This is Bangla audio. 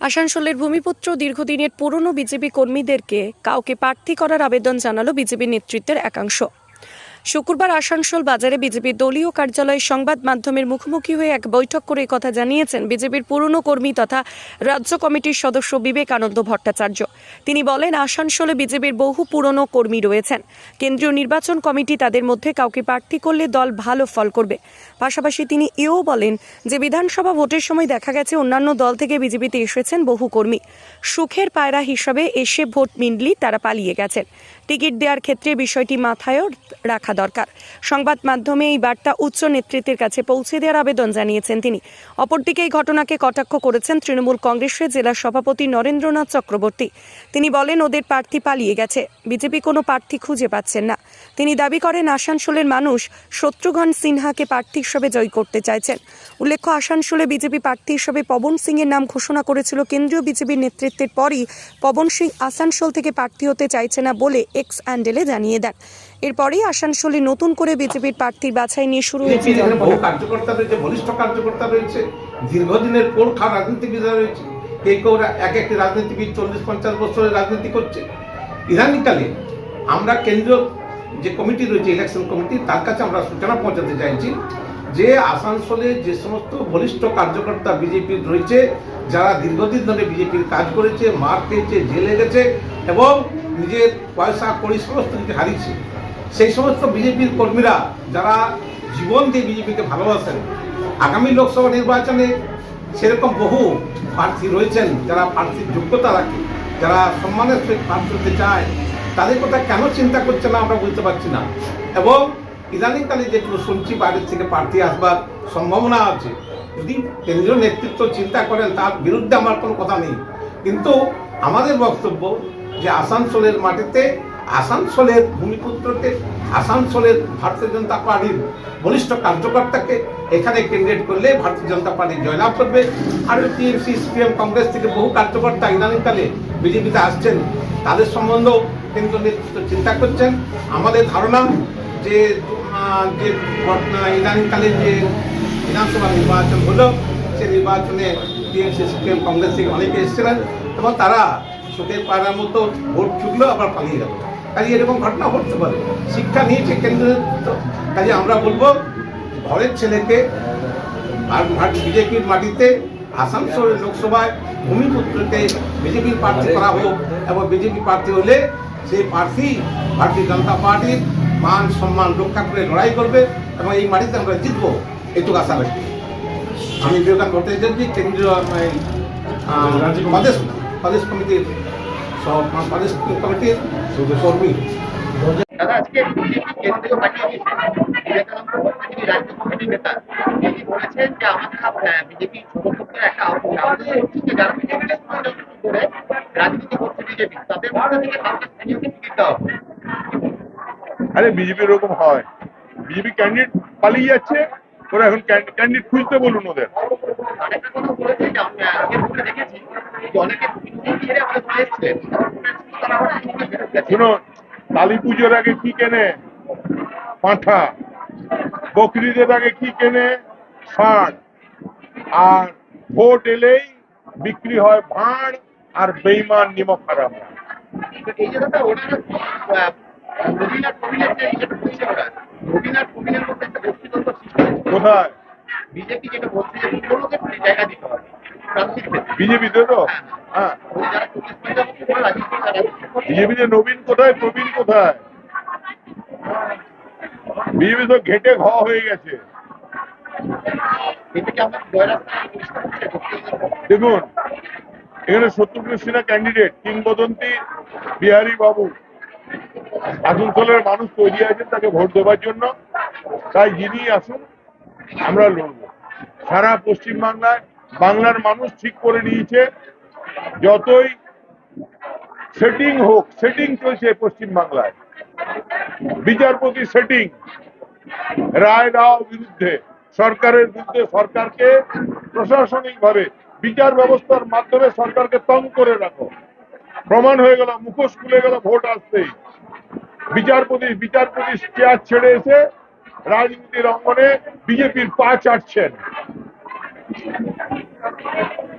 আসানসোলের ভূমিপুত্র দীর্ঘদিনের পুরনো বিজেপি কর্মীদেরকে কাউকে প্রার্থী করার আবেদন জানালো বিজেপি নেতৃত্বের একাংশ। শুক্রবার আসানসোল বাজারে বিজেপির দলীয় কার্যালয়ে সংবাদ মাধ্যমের মুখোমুখি হয়ে এক বৈঠক করে কথা জানিয়েছেন বিজেপির পুরনো কর্মী তথা রাজ্য কমিটির সদস্য বিবেকানন্দ ভট্টাচার্য। তিনি বলেন, আসানসোলে বিজেপির বহু পুরনো কর্মী রয়েছেন। কেন্দ্রীয় নির্বাচন কমিটি তাদের মধ্যে কাউকে প্রার্থী করলে দল ভালো ফল করবে। পাশাপাশি তিনি এও বলেন যে, বিধানসভা ভোটের সময় দেখা গেছে অন্যান্য দল থেকে বিজেপিতে এসেছেন বহু কর্মী। সুখের পায়রা হিসাবে এসে ভোট মিনলি তারা পালিয়ে গেছেন। টিকিট দেওয়ার ক্ষেত্রে বিষয়টি মাথায়ও রাখা দরকার। সংবাদ মাধ্যমে এই বার্তা উচ্চ নেতৃত্বের কাছে পৌঁছে দেওয়ার আবেদন জানিয়েছেন তিনি। অপরদিকে এই ঘটনাকে কটাক্ষ করেছেন তৃণমূল কংগ্রেসের জেলা সভাপতি নরেন্দ্রনাথ চক্রবর্তী। তিনি বলেন, ওদের প্রার্থী পালিয়ে গেছে। বিজেপি কোনো প্রার্থী খুঁজে পাচ্ছেন না। তিনি দাবি করেন, আসানসোলের মানুষ শত্রুঘ্ন সিনহাকে প্রার্থী হিসেবে জয় করতে চাইছেন। উল্লেখ্য, আসানসোলে বিজেপি প্রার্থী হিসেবে পবন সিং এর নাম ঘোষণা করেছিল কেন্দ্রীয় বিজেপির নেতৃত্বের পরই। পবন সিং আসানসোল থেকে প্রার্থী হতে চাইছে না বলে এক্স অ্যান্ডেলে জানিয়ে দেন। এরপরেই আসানসোলে নতুন করে বিজেপির প্রার্থীর বাছাই নিয়ে শুরু হয়েছে। বহু কার্যকর্তা রয়েছে, বলিষ্ঠ কার্যকর্তা রয়েছে, দীর্ঘদিনের কোরখা রাজনীতিবিদরা রয়েছে, কেউ কেউ এক একটি রাজনীতিবিদ চল্লিশ পঞ্চাশ বছরের রাজনীতি করছে। ইদানিংকালে আমরা কেন্দ্রীয় যে কমিটি রয়েছে ইলেকশন কমিটি, তার কাছে আমরা সূচনা পৌঁছাতে চাইছি যে আসানসোলে যে সমস্ত বলিষ্ঠ কার্যকর্তা বিজেপির রয়েছে, যারা দীর্ঘদিন ধরে বিজেপির কাজ করেছে, মার খেয়েছে, জেলে গেছে এবং নিজের পয়সা কড়ি সমস্ত কিছু হারিয়েছে সেই সমস্ত বিজেপির কর্মীরা যারা জীবন দিয়ে বিজেপিকে ভালোবাসেন, আগামী লোকসভা নির্বাচনে সেরকম বহু প্রার্থী রয়েছেন যারা প্রার্থীর যোগ্যতা রাখে, যারা সম্মানের সহিত প্রার্থী হতে চায়, তাদের কথা কেন চিন্তা করছে না আমরা বুঝতে পারছি না। এবং ইদানিংকালে যেগুলো শুনছি, বাইরের থেকে প্রার্থী আসবার সম্ভাবনা আছে। যদি কেন্দ্রীয় নেতৃত্ব চিন্তা করেন, তার বিরুদ্ধে আমার কোনো কথা নেই। কিন্তু আমাদের বক্তব্য যে আসানসোলের মাটিতে আসানসোলের ভূমিপুত্রকে, আসানসোলের ভারতীয় জনতা পার্টির বলিষ্ঠ কার্যকর্তাকে এখানে ক্যান্ডিডেট করলে ভারতীয় জনতা পার্টি জয়লাভ করবে। আর টিএমসি, সিপিএম, কংগ্রেস থেকে বহু কার্যকর্তা ইদানিংকালে বিজেপিতে আসছেন। তাদের সম্বন্ধেও কেন্দ্রীয় নেতৃত্ব চিন্তা করছেন। আমাদের ধারণা যে যে ইদানিংকালে যে বিধানসভা নির্বাচন হলো, সে নির্বাচনে টিএমসি, সিপিএম, কংগ্রেস থেকে অনেকে এসেছিলেন এবং তারা সুখের পাড়ার মতো ভোট চুকলো আবার পালিয়ে গেল কাজে এরকম ঘটনা ঘটতে পারে। শিক্ষা নিয়েছে কেন্দ্র কাজে আমরা বলব ঘরের ছেলেকে বিজেপির মাটিতে আসানসোল লোকসভায় ভূমিপুত্রকে বিজেপির প্রার্থী করা হোক এবং বিজেপি প্রার্থী হলে সেই প্রার্থী ভারতীয় জনতা পার্টির মান সম্মান রক্ষা করে লড়াই করবে এবং এই মাটিতে আমরা জিতবো এইটুকু আশা রাখি। আমি বিবেকানন্দ ভট্টাচার্য কেন্দ্রীয় প্রদেশ প্রদেশ কমিটির কর্মী। দাদা আজকে কেন্দ্রীয় বিবেকানন্দ রাজ্য কমিটির নেতা? তিনি বলেছেন যে আমাদের বিজেপি সমর্থকদের একটা আবেদন করছি যারা করে রাজনীতি করছে বিজেপি তাদের মধ্যে থেকে কাউকে স্থানীয়কে টিকিট হবে? আরে বিজেপি এরকম হয়। বিজেপি ক্যান্ডিডেট পালিয়ে যাচ্ছে ওরা এখন ক্যান্ডিডেট খুঁজতে বলুন ওদের। আরেকটা কথা বলেছে যে আমি আগে ভোটে দেখেছি। যে অনেকে ছেড়ে আমাদের চলে এসেছিলেন তারা আবার তৃণমূলে ফেরত গেছে শুনুন কালী পুজোর আগে কি কেনে? পাঁঠা। বকরিদের আগে কি কেনে? ষাঁড়। আর ভোট এলেই বিক্রি হয় ভাঁড় আর বেইমান নিমক হারাম তো এই যে দাদা ওনারা আহ, রবীন যে যেটা বলছে ওরা রবীন আর প্রবীণের মধ্যে একটা ব্যক্তিগত সৃষ্টি কোথায়? বিজেপি যেটা বলছে যে পুরোনোকে পুরো জায়গা দিতে হবে। বিজেপিতে তো হ্যাঁ বিজেপিতে নবীন কোথায়? প্রবীণ কোথায়? বিজেপি তো ঘেটে ঘ হয়ে গেছে। করতে দেখুন এখানে শত্রুঘ্ন সিনহা ক্যান্ডিডেট কিংবদন্তি বিহারী বাবু। আসানসোলের মানুষ তৈরি আছেন তাকে ভোট দেওয়ার জন্য। তাই যিনি আসুন আমরা লড়ব। সারা পশ্চিমবাংলায় বাংলার মানুষ ঠিক করে নিয়েছে, যতই সেটিং হোক সেটিং চলছে পশ্চিমবাংলায়। বিচারপতি সেটিং রায় দেওয়া বিরুদ্ধে, সরকারের বিরুদ্ধে সরকারকে প্রশাসনিক ভাবে বিচার ব্যবস্থার মাধ্যমে সরকারকে তং করে রাখো। প্রমাণ হয়ে গেল, মুখোশ খুলে গেল, ভোট আসতেই। বিচারপতি বিচারপতি চেয়ার ছেড়ে এসে রাজনীতির অঙ্গনে বিজেপির পা চাটছেন।